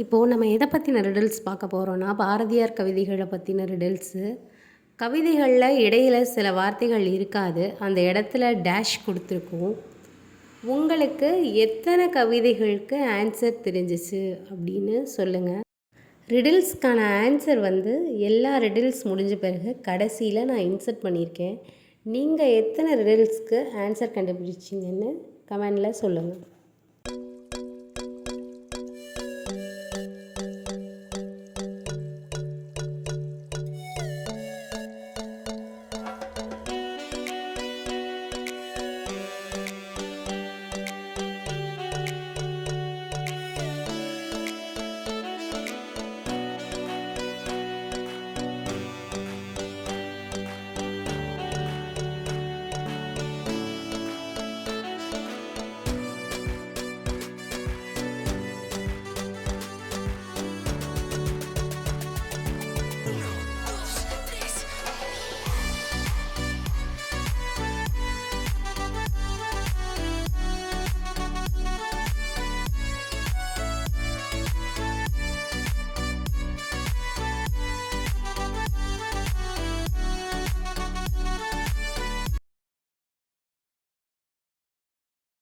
இப்போது நம்ம எதை பற்றின ரிடல்ஸ் பார்க்க போகிறோன்னா பாரதியார் கவிதைகளை பற்றின ரிடல்ஸு கவிதைகளில் இடையில சில வார்த்தைகள் இருக்காது. அந்த இடத்துல டேஷ் கொடுத்துருக்கோம். உங்களுக்கு எத்தனை கவிதைகளுக்கு ஆன்சர் தெரிஞ்சிச்சு அப்படின்னு சொல்லுங்கள் ரிடில்ஸ்க்கான ஆன்சர் வந்து எல்லா ரிடில்ஸ் முடிஞ்ச பிறகு கடைசியில் நான் இன்சர்ட் பண்ணியிருக்கேன். நீங்கள் எத்தனை ரிடில்ஸ்க்கு ஆன்சர் கண்டுபிடிச்சிங்கன்னு கமெண்டில் சொல்லுங்கள்